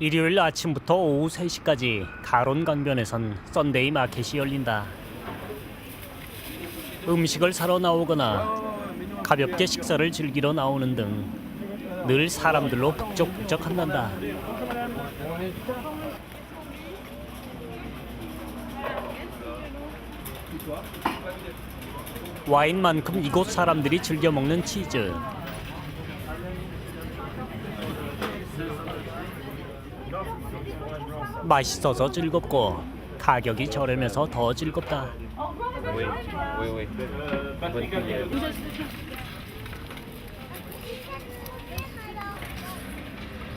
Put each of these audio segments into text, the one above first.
일요일 아침부터 오후 3시까지 가론 강변에선 썬데이 마켓이 열린다. 음식을 사러 나오거나 가볍게 식사를 즐기러 나오는 등 늘 사람들로 북적북적한단다. 와인만큼 이곳 사람들이 즐겨 먹는 치즈. 맛있어서 즐겁고 가격이 저렴해서 더 즐겁다.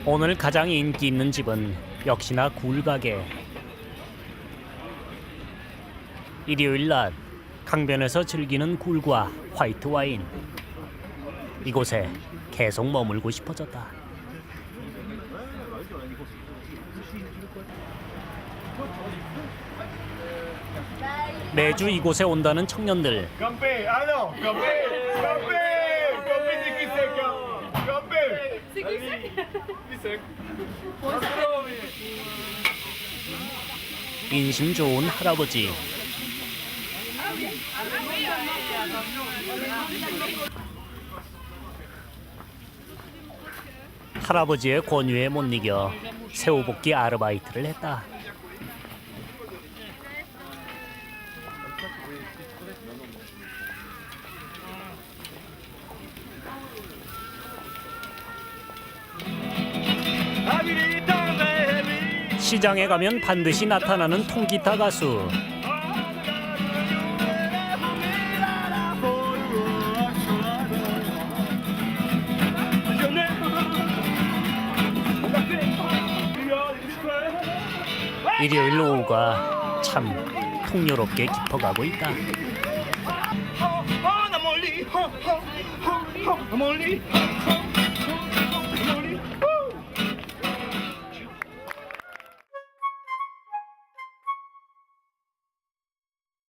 오늘 가장 인기 있는 집은 역시나 굴가게. 일요일 낮 강변에서 즐기는 굴과 화이트 와인. 이곳에 계속 머물고 싶어졌다. 매주 이곳에 온다는 청년들 ah 인심 좋은 할아버지. 할아버지의 권유에 못 이겨 새우볶이 아르바이트를 했다. 시장에 가면 반드시 나타나는 통기타 가수. 일요일 오후가. 참 풍요롭게 깊어가고 있다. I'm